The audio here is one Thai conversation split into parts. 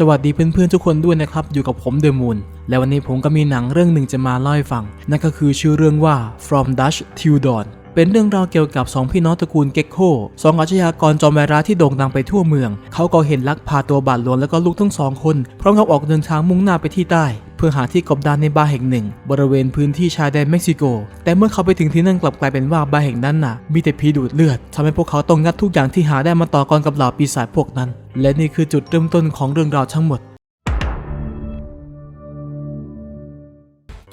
สวัสดีเพื่อนๆทุกคนด้วยนะครับ อยู่กับผมเดมูนและวันนี้ผมก็มีหนังเรื่องหนึ่งจะมาเล่าให้ฟัง นั่นก็คือชื่อเรื่องว่า From Dutch Till Dawn เป็นเรื่องราวเกี่ยวกับสองพี่น้องตระกูลเก็กโคสองอาชญากรจอมแวร้ายที่โด่งดังไปทั่วเมือง เขาก็เห็นลักพาตัวบาทหลวงและก็ลูกทั้งสองคนพร้อมกับออกเดินทางมุ่งหน้าไปที่ใต้ เพื่อหาที่กบดานในบาร์แห่งหนึ่ง บริเวณพื้นที่ชายแดนเม็กซิโก แต่เมื่อเขาไปถึงที่นั่นกลับกลายเป็นว่าบาร์แห่งนั้นน่ะ มีแต่ผีดูดเลือดทำให้พวกเขาต้องงัดทุกอย่างที่หาได้มาต่อกรกับเหล่าปีศาจพวกนั้น และนี่คือจุดเริ่มต้นของเรื่องราวทั้งหมด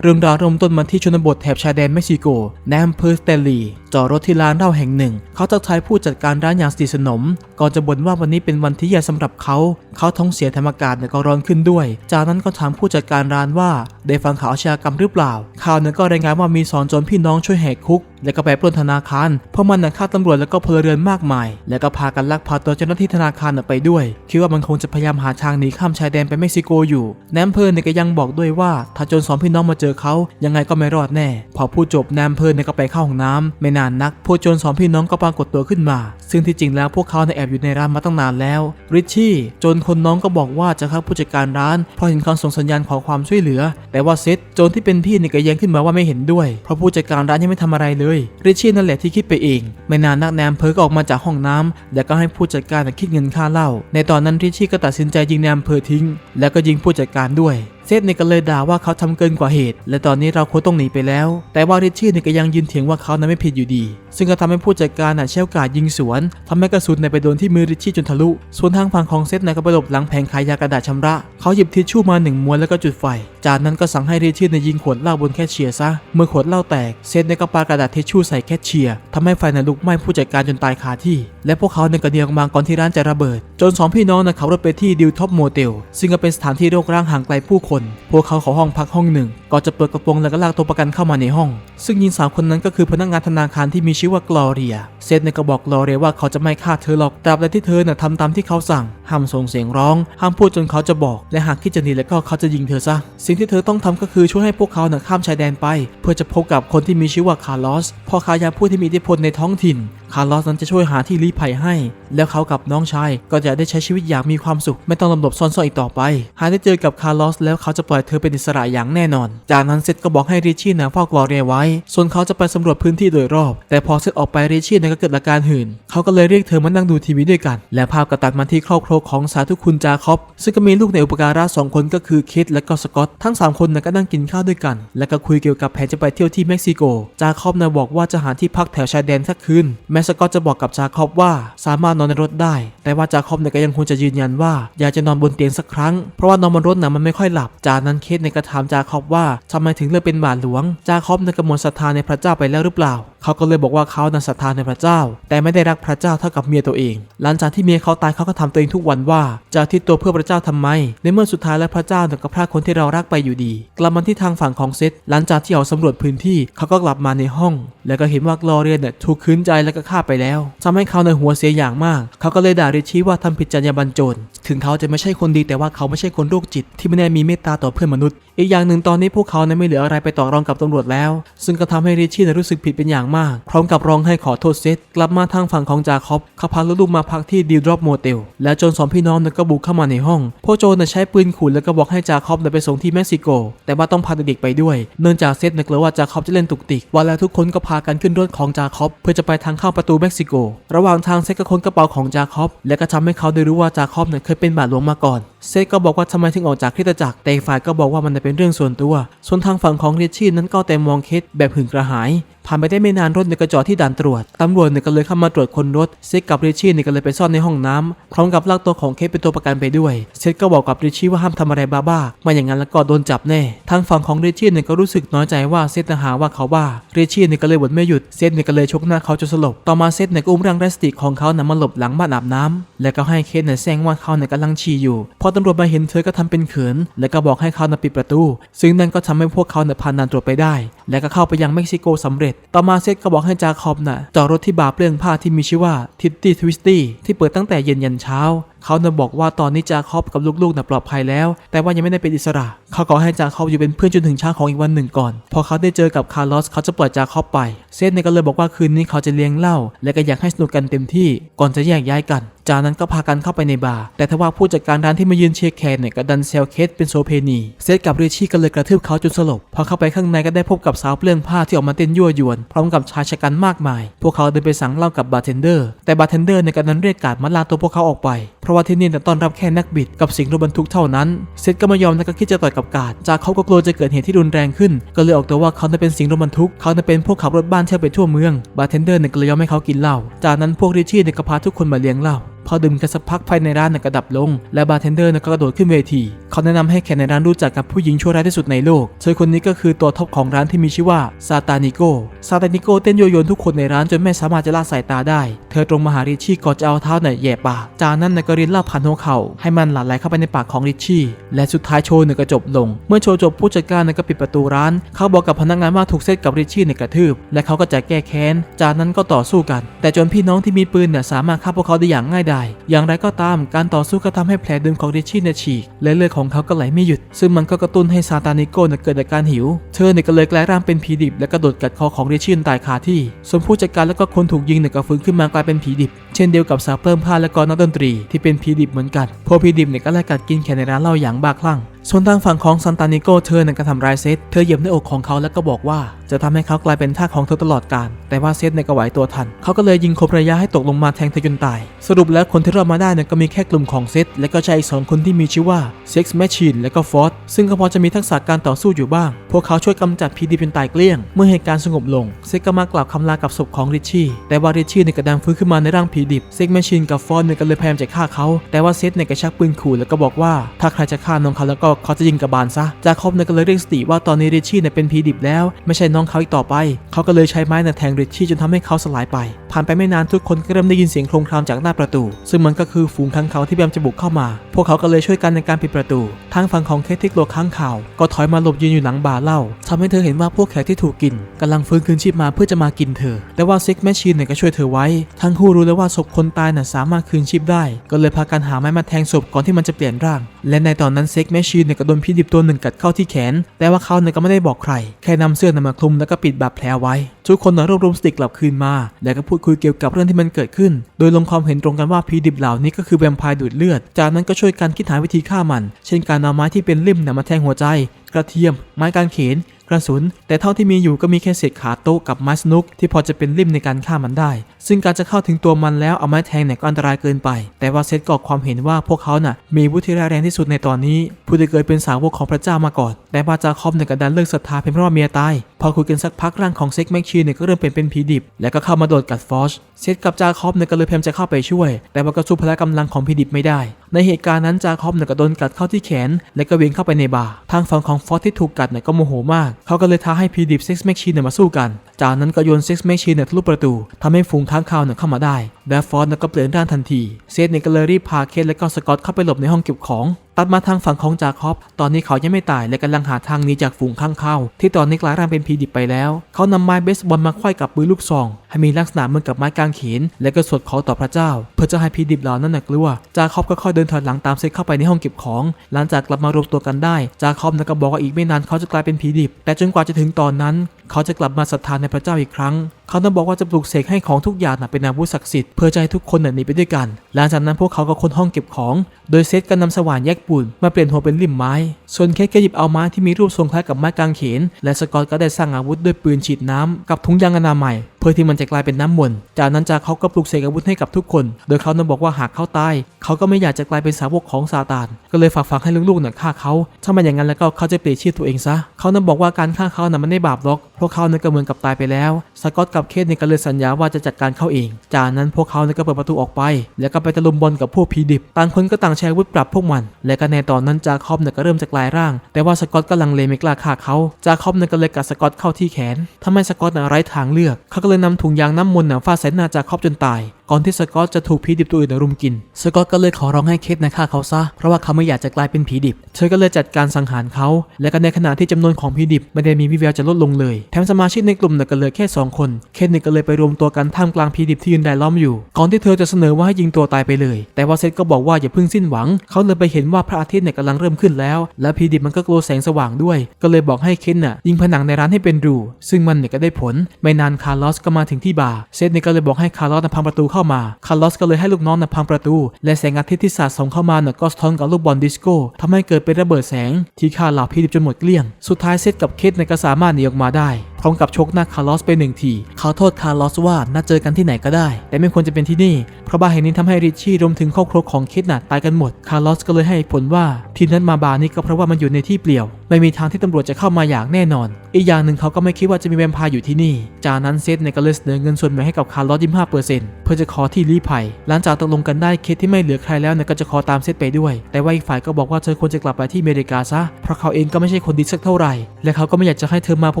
เรื่องราวเริ่มต้นมาที่ชนบทแถบชายแดนเม็กซิโกในอำเภอสเตลลี จอดรถที่ร้านเหล้าแห่งหนึ่ง เขาทักทายผู้จัดการร้านอย่างสนิทสนม ก่อนจะบ่นว่าวันนี้เป็นวันที่แย่สำหรับเขา เขาท้องเสียแถมอากาศเนี่ยก็ร้อนขึ้นด้วย จากนั้นก็ถามผู้จัดการร้านว่า ได้ฟังข่าวอาชญากรรมหรือเปล่า ข่าวเนี่ยก็รายงานว่ามีสอนจรพี่น้องช่วยแหกคุกและก็ไปปล้นธนาคาร เพราะมันน่ะฆ่าตำรวจแล้วก็พลเรือนมากมาย และก็พากันลักพาตัวเจ้าหน้าที่ธนาคารไปด้วย คิดว่ามันคงจะพยายามหาทางหนีข้ามชายแดนไปเม็กซิโกอยู่แนมเพอเนี่ยก็ยังบอกด้วยว่า ถ้าจรสองพี่น้องมาเจอเขายังไงก็ไม่รอดแน่ พอพูดจบแนมเพอเนี่ยก็ไปเข้าห้องน้ำไม่นานนักพวกโจรสองพี่น้องก็ปรากฏตัวขึ้นมา ซึ่งที่จริงแล้วพวกเขาเนี่ยแอบอยู่ในร้านมาตั้งนานแล้ว ริชชี่โจรคนน้องก็บอกว่าจะฆ่าผู้จัดการร้านเพราะเห็นเขาส่งสัญญาณขอความช่วยเหลือ แต่ว่าเซธโจรที่เป็นพี่เนี่ยก็แย้งขึ้นมาว่าไม่เห็นด้วย เพราะผู้จัดการร้านยังไม่ทำอะไรเลย ริชชี่นั่นแหละที่คิดไปเอง ไม่นานนักแนมเพอก็ออกมาจากห้องน้ำแล้วก็ให้ผู้จัดการคิดเงินค่าเหล้าในตอนนั้นริชชี่ก็ตัดสินใจยิงแนมเพอทิ้ง แล้วก็ยิงผู้จัดการด้วย เซธเนี่ยก็เลยด่าว่าเขาทำเกินกว่าเหตุ และตอนนี้เราควรต้องหนีไปแล้ว แต่ว่าริชชี่เนี่ยก็ยังยืนเถียงว่าเขานั้นไม่ผิดอยู่ดี ซึ่งก็ทำให้ผู้จัดการน่ะเชี่ยวกาดยิงสวนทำให้กระสุนเนี่ยไปโดนที่มือริชชี่จนทะลุ ส่วนทางฝั่งของเซธเนี่ยก็ไปหลบหลังแผงขายยากระดาษชำระ เขาหยิบทิชชู่มาหนึ่งม้วนแล้วก็จุดไฟ จากนั้นก็สั่งให้ริชชี่เนี่ยยิงขวดเหล้าบนแคชเชียร์ซะ เมื่อขวดเหล้าแตก เซธเนี่ยก็ปากระดาษทิชชู่ใส่แคชเชียร์ทำให้ไฟเนี่ยลุกไหม้ผู้จัดการจนตายคาที่ และพวกเขาเนี่ยก็เดียงมาก่อนที่ร้านจะระเบิด จนสองพี่น้องนะขับรถไปที่ดิวท็อปโมเตลซึ่งก็เป็นสถานที่โรคร้างห่างไกลผู้คนพวกเขาขอห้องพักห้องหนึ่งก่อนจะเปิดกระโปรงแล้วก็ลากตัวประกันเข้ามาในห้อง ซึ่งหญิงสาวคนนั้นก็คือพนักงานธนาคารที่มีชื่อว่ากลอเรีย เซธเนี่ยก็บอกกลอเรียว่าเขาจะไม่ฆ่าเธอหรอกตราบใดที่เธอน่ะทำตามที่เขาสั่ง ห้ามส่งเสียงร้อง ห้ามพูดจนเขาจะบอก และหากคิดจะหนีแล้วก็เขาจะยิงเธอซะ สิ่งที่เธอต้องทำก็คือช่วยให้พวกเขาน่ะข้ามชายแดนไป เพื่อจะพบกับคนที่มีชื่อว่าคาร์ลอสพ่อค้ายาผู้ที่มีอิทธิพลในท้องถิ่นคาร์ลอสนั้นจะช่วยหาที่ลี้ภัยให้ แล้วเขากับน้องชายก็จะได้ใช้ชีวิตอย่างมีความสุข ไม่ต้องลำหลบซ่อนซ่อนอีกต่อไป หากได้เจอกับคาร์ลอสแล้วเขาจะปล่อยเธอเป็นอิสระอย่างแน่นอน จากนั้นเซธก็บอกให้ริชี่นะเฝ้ากลอเรียไว้ ส่วนเขาจะไปสำรวจพื้นที่โดยรอบ แต่พอเซธออกไปริชี่นะก็เกิดอาการหื่น เขาก็เลยเรียกเธอมานั่งดูทีวีด้วยกัน และภาพก็ตัดมาที่ครอบครัวของสาธุคุณจาคอบ ซึ่งก็มีลูกในอุปการะสองคนก็คือคิดและก็สกอตทั้งสามคนนะก็นั่งกินข้าวด้วยกัน และก็คุยเกี่ยวกับแผนจะไปเที่ยวที่เม็กซิโก จาคอบนะบอกว่าจะหาที่พักแถวชายแดนสักคืนแมสกอตจะบอกกับจาคอบว่าสามารถนอนในรถได้ แต่ว่าจาคอบเนี่ยก็ยังคงจะยืนยันว่าอยากจะนอนบนเตียงสักครั้ง เพราะว่านอนบนรถน่ะมันไม่ค่อยหลับ จากนั้นเคสเนี่ยก็ถามจาคอบว่าทำไมถึงเลือกเป็นบาทหลวง จาคอบเนี่ยก็หมดศรัทธาในพระเจ้าไปแล้วหรือเปล่าเขาก็เลยบอกว่าเขานั้นศรัทธาในพระเจ้า แต่ไม่ได้รักพระเจ้าเท่ากับเมียตัวเอง หลังจากที่เมียเขาตายเขาก็ถาตัวเองทุกวันว่าจะทิศตัวเพื่อพระเจ้าทำไม ในเมื่อสุดท้ายแล้วพระเจ้าเนี่ยก็พรากคนที่เรารักไปอยู่ดี กลับมาที่ทางฝั่งของเซธหลังจากที่เขาสำรวจพื้นที่เขาก็กลับมาในห้อง แล้วก็เห็นว่ากลอเรียนเนี่ยถูกคืนใจแล้วก็ฆ่าไปแล้วทำให้เขาในหัวเสียอย่างมาก เขาก็เลยด่าริชี่ว่าทำผิดจรรยาบรรณโจรถึงเขาจะไม่ใช่คนดีแต่ว่าเขาไม่ใช่คนโรคจิต ที่ไม่ได้มีเมตตาต่อเพื่อนมนุษย์ อีกอย่างหนึ่งตอนนี้พวกเขาเนี่ยไม่เหลืออะไรไปต่อรองกับตำรวจแล้ว ซึ่งก็ทำให้ริชี่รู้สึกผิดเป็นอย่างมาก พร้อมกับร้องให้ขอโทษเซธกลับมาทางฝั่งของจาคอบเขาพาลูกๆมาพักที่ดิวดรอปโมเตลและโจรสองพี่น้องก็บุกเข้ามาในห้องพวกโจรเนี่ยใช้ปืนขู่แล้วก็บอกให้จาคอบไปส่งที่เม็กซิโก แต่ว่าต้องพาเด็กๆไปด้วย เนื่องจากเซธกลัวว่าจาคอบจะเล่นตุกติกวันแล้วทุกคนก็พากันขึ้นรถของจาคอบเพื่อจะไปทางเข้าประตูเม็กซิโก ระหว่างทางเซ็ก็ค้นกระเป๋าของจาคอบ และก็ทำให้เขาได้รู้ว่าจาคอบเนี่ยเคยเป็นบาทหลวงมาก่อน เซธก็บอกว่าทำไมถึงออกจากคริสตจักรแต่ฝ่ายก็บอกว่ามันเป็นเรื่องส่วนตัว ส่วนทางฝั่งของเรชชี่นั้นก็แต่มองเคสแบบหึงกระหาย ผ่านไปได้ไม่นานรถเนี่ยก็จอดที่ด่านตรวจ ตำรวจเนี่ยก็เลยเข้ามาตรวจคนรถ เซธกับเรชชี่เนี่ยก็เลยไปซ่อนในห้องน้ำพร้อมกับลากตัวของเคสเป็นตัวประกันไปด้วย เซธก็บอกกับเรชชี่ว่าห้ามทำอะไรบ้าๆไม่อย่างนั้นแล้วก็โดนจับแน่ ทางฝั่งของเรชชี่เนี่ยก็รู้สึกน้อยใจว่าเซธหาว่าเขาบ้า เรชชี่เนี่ยก็เลยบ่นไม่หยุด เซธเนี่ยก็เลยชกหน้าเขาจนสลบ ต่อมาเซธเนี่ยก็อุ้มร่างไรสติของเขานะมาหลบหลังบ้านอาบน้ำแล้วก็ให้เคสเนี่ยแซงว่าเขาเนี่ยกำลังฉี่อยู่พอตำรวจมาเห็นเธอก็ทำเป็นเขิน แล้วก็บอกให้เขานปิดประตู ซึ่งนั่นก็ทำให้พวกเขาเนี่ยผ่านานตรวจไปได้และก็เข้าไปยังเม็กซิโกสำเร็จ ต่อมาเซตก็บอกให้จาคอบน่ะจอดรถที่บาร์เปลืองผ้าที่มีชื่อว่าทิตตี้ทวิสตี้ที่เปิดตั้งแต่เย็นยันเช้า เขาเน่ะบอกว่าตอนนี้จาคอบกับลูกๆน่ะปลอดภัยแล้ว แต่ว่ายังไม่ได้เป็นอิสระ เขาขอให้จาคอบอยู่เป็นเพื่อนจนถึงเช้าของอีกวันหนึ่งก่อน พอเขาได้เจอกับคาร์ลอสเขาจะปล่อยจาคอบไป เซธเนี่ยก็เลยบอกว่าคืนนี้เขาจะเลี้ยงเหล้าและก็อยากให้สนุกกันเต็มที่ ก่อนจะแยกย้ายกัน จากนั้นก็พากันเข้าไปในบาร์ แต่ทว่าผู้จัดการร้านที่มายืนเชียร์แคนเนี่ยก็ดันเซลเคสเป็นโซเพนี เซธกับริชชี่ก็เลยกระทืบเขาจนสลบ พอเข้าไปข้างในก็ได้พบกับสาวเปลื้องผ้าที่ออกมาเต้นยั่วยวน พร้อมกับชายชะกันมากมาย พวกเขาเดินไปสั่งเหล้ากับบาร์เทนเดอร์ แต่บาร์เทนเดอร์เนี่ยก็ดันเรียกการดมาลาตัวพวกเขาออกไป เพราะว่าที่นี่แต่ยต้อนรับแค่นักบิดกับสิ่งรถบรรทุกเท่านั้น เซธก็ไม่ยอมและก็คิดจะต่อยกับการดจากเขาก็กลัวจะเกิดเหตุที่รุนแรงขึ้น ก็เลยออกตัวว่าเขาเนี่ยเป็นสิ่งรถบรรทุก เขาเนี่ยเป็นพวกขับรถบ้านเที่ยวไปทั่วเมือง บาร์เทนเดอร์เนี่ยก็เลยยอมให้เขากินเหล้า จากนั้นพวกริชชี่เนี่ยก็พาทุกคนมาเลี้ยงเหล้า พอดื่มกันสักพักภายในร้านนะก็ดับลง และบาร์เทนเดอร์นะก็กระโดดขึ้นเวที เขาแนะนำให้แขกในร้านรู้จักกับผู้หญิงชั่วร้ายที่สุดในโลกเธอคนนี้ก็คือตัวท็อปของร้านที่มีชื่อว่าซาตานิโกซาตานิโกเต้นโยโยนทุกคนในร้านจนไม่สามารถจะละสายตาได้ เธอตรงมาหาริชี่ก่อนจะเอาเท้าน่ะแย่ปากจากนั้นนะก็รินล้าผ่านหัวเข่าให้มันหลั่งไหลเข้าไปในปากของริชี่และสุดท้ายโชว์เนี่ยก็จบลง เมื่อโชว์จบผู้จัดการนะก็ปิดประตูร้าน เขาบอกกับพนักงานว่าถูกเซตกับริชชี่เนี่ยกระทืบและเขาก็จะแก้แค้น จากนั้นก็ต่อสู้กัน แต่จนพี่น้องที่มีปืนเนี่ยสามารถฆ่าพวกเขาได้อย่างง่ายดได้ อย่างไรก็ตามการต่อสู้ก็ทำให้แผลเดิมของริชี่เนี่ยฉีก และเลือดของเขาก็ไหลไม่หยุด ซึ่งมันก็กระตุ้นให้ซาตานิโกเนี่ยเกิดอาการหิว เธอเนี่ยก็เลยกลายร่างเป็นผีดิบ และกระโดดกัดคอของริชชี่จนตายคาที่ ส่วนผู้จัดการแล้วก็คนถูกยิงเนี่ยก็ฟื้นขึ้นมากลายเป็นผีดิบ เช่นเดียวกับสาวเพิ่มผ้าและก็นักดนตรีที่เป็นผีดิบเหมือนกันพวกผีดิบเนี่ยก็ไล่กัดกินแขนในร้านเหล้าอย่างบ้าคลั่ง ส่วนทางฝั่งของซันตานิโกเธอในก็ทำร้ายเซธเธอเหยียบในอกของเขาแล้วก็บอกว่า จะทำให้เขากลายเป็นทาสของเธอตลอดกาลแต่ว่าเซธเนี่ยก็ไหวตัวทัน เขาก็เลยยิงครบระยะให้ตกลงมาแทงเธอจนตาย สรุปแล้วคนที่รอดมาได้เนี่ยก็มีแค่กลุ่มของเซธและก็ชายอีกสองคนที่มีชื่อว่า Sex Machine และก็ฟอสซึ่งก็พอจะมีทักษะการต่อสู้อยู่บ้าง พวกเขาช่วยกำจัดพีดีจนตายเกลี้ยง เมื่อเหตุการณ์สงบลงเซธก็มากล่าวคำลากับศพของริชชี่แต่ว่าริชชี่เนี่ยก็ดังฟื้นขึ้นมาในร่างผีดิบเซ็กแมชชีนกับฟอสเนี่ยก็เลยพยายามจะฆ่าเขาแต่ว่าเซธเนี่ยก็ชักปืนขู่แล้วก็บอกว่าถ้าใครจะฆ่าน้องเขาแล้วก็เขาจะยิงกระบาลซะจาคอบเนี่ยก็เลยเรียกสติว่าตอนนี้ริชชี่เนี่ยเป็นผีดิบแล้ว ไม่ใช่น้องเขาอีกต่อไป เขาก็เลยใช้ไม้น่ะแทงริชชี่จนทำให้เขาสลายไป ผ่านไปไม่นานทุกคนก็เริ่มได้ยินเสียงโครมครามจากหน้าประตู ซึ่งมันก็คือฝูงค้างคาวที่พยายามจะบุกเข้ามา พวกเขาก็เลยช่วยกันในการปิดประตู ทางฝั่งของเคทที่กลัวค้างข่าว ก็ถอยมาหลบยืนอยู่หลังบาร์เหล้าทำให้เธอเห็นว่าพวกแขกที่ถูกกินกำลังฟื้นคืนชีพมาเพื่อจะมากินเธอ แต่ว่าซิกแมชชีนเนี่ยก็ช่วยเธอไว้ ทั้งคู่รู้แล้วว่าศพคนตายน่ะสามารถคืนชีพได้ ก็เลยพากันหาไม้มาแทงศพก่อนที่มันจะเปลี่ยนร่าง และในตอนนั้นเซ็กแมชชีนเนี่ยก็โดนพิษดิบตัวหนึ่งกัดเข้าที่แขน แต่ว่าเขาเนี่ยก็ไม่ได้บอกใคร แค่นำเสื้อนำมาคลุมแล้วก็ปิดบาดแผลไว้ ทุกคนน่ะรวบรวมสติกลับคืนมา แล้วก็พูดคุยเกี่ยวกับเรื่องที่มันเกิดขึ้น โดยลงความเห็นตรงกันว่าผีดิบเหล่านี้ก็คือแวมไพร์ดูดเลือด จากนั้นก็ช่วยกันคิดหาวิธีฆ่ามัน เช่นการเอาไม้ที่เป็นลิ่มเนี่ยมาแทงหัวใจ กระเทียม ไม้กางเขน ระสุน แต่เท่าที่มีอยู่ก็มีแค่เศษขาโต๊ะกับไม้สนุกที่พอจะเป็นลิ่มในการฆ่ามันได้ ซึ่งการจะเข้าถึงตัวมันแล้วเอาไม้แทงเนี่ยก็อันตรายเกินไป แต่ว่าเซตก็อกความเห็นว่าพวกเขาน่ะมีวุฒิร้ายแรงที่สุดในตอนนี้ ผู้ที่เคยเป็นสาวกของพระเจ้ามาก่อน แต่ว่าจาคอบเนี่ยก็ดันเลิกศรัทธาเพียงเพราะว่าเมียตาย พอคุยกันสักพักร่างของเซ็กแมชชีนเนี่ยก็เริ่มเป็นเป็นผีดิบ และก็เข้ามาโดดกัดฟอชเซตกับจาคอบเนี่ยก็เลยพยายามจะเข้าไปช่วย แต่ว่าก็สู้พละกำลังของผีดิบไม่ได้ ในเหตุการณ์นั้นจาคอบเนี่ยก็โดนกัดเข้าที่แขน และก็เวียนเข้าไปในบาทางฝั่งของฟอสที่ถูกกัดเนี่ยก็โมโหมากเขาก็เลยท้าให้พีดิบเซ็กแมชชีนเนี่ยมาสู้กัน จากนั้นก็โยนเซ็กแมชชีนเนี่ยทะลุประตูทำให้ฝูงค้างคาวเนี่ยเข้ามาได้ และฟอสเนี่ยก็เปลี่ยนร่างทันที เซตเนี่ยก็เลยรีบพาเคทและก็สกอตเข้าไปหลบในห้องเก็บของ ตัดมาทางฝั่งของจาคอบ ตอนนี้เขายังไม่ตายและกำลังหาทางหนีจากฝูงข้างเข้า ที่ตอนนี้กลายร่างเป็นผีดิบไปแล้ว เขานำไม้เบสบอลมาควายกับปืนลูกซอง ให้มีลักษณะเหมือนกับไม้กางเขน และก็สวดขอต่อพระเจ้า เพื่อจะให้ผีดิบเหล่านั้นน่ะกลัว จาคอบก็ค่อยเดินถอยหลังตามเซตเข้าไปในห้องเก็บของ หลังจากกลับมารวมตัวกันได้ จาคอบน่ะก็บอกว่าอีกไม่นานเขาจะกลายเป็นผีดิบ แต่จนกว่าจะถึงตอนนั้น เขาจะกลับมาศรัทธาในพระเจ้าอีกครั้ง เขาต้องบอกว่าจะปลุกเสกให้ของทุกอย่างเป็นอาวุธศักดิ์สิทธิ์เพื่อจะให้ทุกคนหนีไปด้วยกัน หลังจากนั้นพวกเขาก็ค้นห้องเก็บของ โดยเซตก็นำสว่านแยกปูนมาเปลี่ยนหัวเป็นริมไม้ ส่วนเคสก็หยิบเอาไม้ที่มีรูปทรงคล้ายกับไม้กางเขน และสกอตก็ได้สร้างอาวุธด้วยปืนฉีดน้ำกับถุงยางอนามัย พื่อที่มันจะกลายเป็นน้ำมนต์จากนั้นจาเขาก็ปลุกเสกอาวุธให้กับทุกคน โดยเขานั้นบอกว่าหากเขาตายเขาก็ไม่อยากจะกลายเป็นสาวกของซาตาน ก็เลยฝากฝังให้ลูกๆน่ะฆ่าเขา ถ้าไมันอย่างนั้นแล้วก็เขาจะเปลี่ยนชื่อตัวเองซะ เขานั้นบอกว่าการฆ่าเขาน่ะมันไม่บาปหรอก พวกเขานั้นก็เหมือนกับตายไปแล้ว สกอตกับเคทเนี่ยก็เลยสัญญาว่าจะจัดการเขาเอง จากนั้นพวกเขาเนี่ยก็เปิดประตูออกไป แล้วก็ไปตะลุมบอลกับพวกผีดิบ ต่างคนก็ต่างใช้อาวุธปรับพวกมัน และก็ในตอนนั้นจาคอบเนี่ยก็เริ่มจะกลายร่าง แต่ว่าสกอตก็ลังเลไม่กล้าฆ่าเขา จาคอบเนี่ยก็เลยกัดสกอตเข้าที่แขนทำให้สกอตน่ะไร้ทางเลือกเขาก็เลยนำถุงยางน้ำมนต์น่ะฟาดใส่หน้าจาคอบจนตายก่อนที่สกอตจะถูกผีดิบตัวอื่นรุมกิน สกอตก็เลยขอร้องให้เคทนะฆ่าเขาซะ เพราะว่าเขาไม่อยากจะกลายเป็นผีดิบ เธอก็เลยจัดการสังหารเขา และก็ในขณะที่จำนวนของผีดิบไม่ได้มีวิแววจะลดลงเลย แถมสมาชิกในกลุ่มเนี่ยก็เหลือแค่สองคน เคทนี่ก็เลยไปรวมตัวกันท่ามกลางผีดิบที่ยืนรายล้อมอยู่ ก่อนที่เธอจะเสนอว่าให้ยิงตัวตายไปเลย แต่ว่าเซตก็บอกว่าอย่าเพิ่งสิ้นหวัง เขาเลยไปเห็นว่าพระอาทิตย์เนี่ยกำลังเริ่มขึ้นแล้ว และผีดิบมันก็กลัวแสงสว่างด้วย ก็เลยบอกให้เคนน่ะยิงผนังในร้านให้เป็นรู ซึ่งมันเนี่ยก็ได้ผล ไม่นานคาร์ลอสก็มาถึงที่บาร์ เซตเนี่ยก็เลยบอกให้คาร์ลอสพังประตูเข้ามา คาร์ลอสก็เลยให้ลูกน้องน่ะพังประตู และแสงอาทิตย์ที่สาดส่องเข้ามาน่ะก็สะท้อนกับลูกบอลดิสโก้ทำให้เกิดเป็นระเบิดแสง ที่ฆ่าเหล่าพีดิบจนหมดเกลี้ยง สุดท้ายเซตกับเคสนะก็สามารถหนีออกมาได้ ร้อมกับชกหน้าคาร์ลอสไปหนึ่งที เขาโทษคาร์ลอสว่าน่าเจอกันที่ไหนก็ได้ แต่ไม่ควรจะเป็นที่นี่ เพราะบาร์แห่งนี้ทำให้ริชชี่รวมถึงครอบครัวของเคทน่ะตายกันหมด คาร์ลอสก็เลยให้ผลว่าทีมนั้นมาบาร์นี้ก็เพราะว่ามันอยู่ในที่เปลี่ยว ไม่มีทางที่ตำรวจจะเข้ามาอย่างแน่นอน อีกอย่างหนึ่งเขาก็ไม่คิดว่าจะมีแวมไพร์อยู่ที่นี่ จากนั้นเซตเนก็เลยเสนอเงินส่วนแบ่งให้กับคาร์ลอส25%เพื่อจะขอที่ลี้ภัย หลังจากตกลงกันได้เคสที่ไม่เหลือใครแล้วเนี่ยก็จะขอตามเซตไปด้วย แต่ว่าอีกฝ่ายก็บอกว่าเธอควรจะกลับไปที่อเมริกาซะ เพราะเขาเองก็ไม่ใช่คนดีสักเท่าไหร่ และเขาก็ไม่อยากจะให้เธอมาผู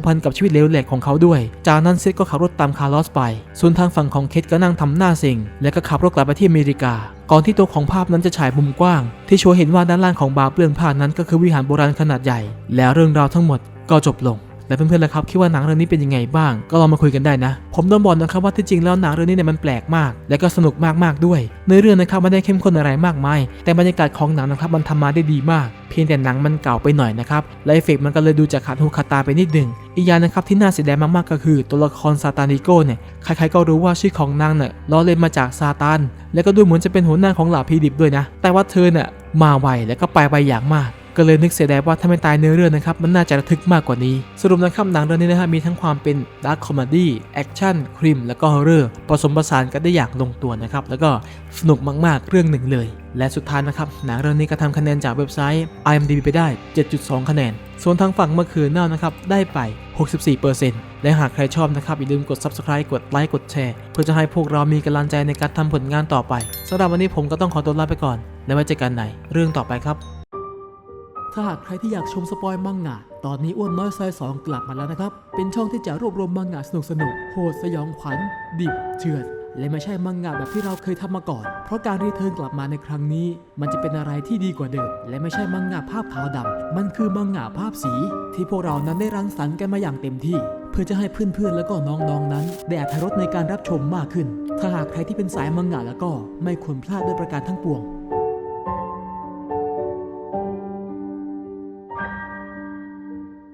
กพันกับชีวิตเลวเหลกของเขาด้วย จากนั้นเซตก็ขับรถตามคาร์ลอสไป ส่วนทางฝั่งของเคทก็นั่งทำหน้าสิงและก็ขับรถกลับไปที่อเมริกา ก่อนที่ตัวของภาพนั้นจะฉายมุมกว้าง ที่โชว์เห็นว่าด้านล่างของบาเปลืองผ้านั้นก็คือวิหารโบราณขนาดใหญ่ แล้วเรื่องราวทั้งหมดก็จบลง และเพื่อนๆล่ะครับคิดว่าหนังเรื่องนี้เป็นยังไงบ้าง ก็ลองมาคุยกันได้นะ ผมต้องบอกนะครับว่าที่จริงแล้วหนังเรื่องนี้เนี่ยมันแปลกมาก และก็สนุกมากๆด้วยเนื้อเรื่องนะครับไม่ได้เข้มข้นอะไรมากมาย แต่บรรยากาศของหนังนะครับมันทำมาได้ดีมาก เพียงแต่หนังมันเก่าไปหน่อยนะครับและเอฟเฟกต์มันก็เลยดูจะขาดหูขาดตาไปนิดหนึ่งอีกอย่างนะครับที่น่าเสียดายมากๆก็คือตัวละครซาตานิโก้เนี่ยใครๆก็รู้ว่าชื่อของนางเนี่ยล้อเล่นมาจากซาตานและก็ดูเหมือนจะเป็นหัวหน้าของเหล่าพีดิบด้วยนะ แต่ว่าเธอเนี่ยมาไวและก็ไปไวอย่างมาก ก็เลยนึกเสียดายว่าถ้าไม่ตายในเรื่องนะครับมันน่าจะระทึกมากกว่านี้ สรุปนะครับหนังเรื่องนี้นะฮะมีทั้งความเป็นดาร์คคอมดี้แอคชั่นคริมแล้วก็ฮอร์เรอร์ผสมผสานกันได้อย่างลงตัวนะครับแล้วก็สนุกมากๆเรื่องหนึ่งเลย และสุดท้ายนะครับหนังเรื่องนี้ก็ทำคะแนนจากเว็บไซต์ IMDb ไปได้ 7.2 คะแนน ส่วนทางฝั่งเมื่อคืนเน่านะครับได้ไป 64%และหากใครชอบนะครับอย่าลืมกด subscribe กดไลค์กดแชร์เพื่อจะให้พวกเรามีกำลังใจในการทำผลงานต่อไปสำหรับวันนี้ผมก็ต้องขอตัวลาไปก่อน แล้วไว้เจอกันในเรื่องต่อไปครับ ถ้าหากใครที่อยากชมสปอยมังงะ ตอนนี้อ้วนน้อยซอยสองกลับมาแล้วนะครับ เป็นช่องที่จะรวบรวมมังงะสนุกสนุกโหดสยองขวัญ ดิบเถื่อนและไม่ใช่มังงะแบบที่เราเคยทำมาก่อน เพราะการรีเทิร์นกลับมาในครั้งนี้ มันจะเป็นอะไรที่ดีกว่าเดิม และไม่ใช่มังงะภาพขาวดำมันคือมังงะภาพสี ที่พวกเรานั้นได้รังสรรค์กันมาอย่างเต็มที่ เพื่อจะให้เพื่อนๆ แล้วก็น้องๆนั้นได้อรรถรสในการรับชมมากขึ้น ถ้าหากใครที่เป็นสายมังงะแล้วก็ไม่ควรพลาดด้วยประการทั้งปวง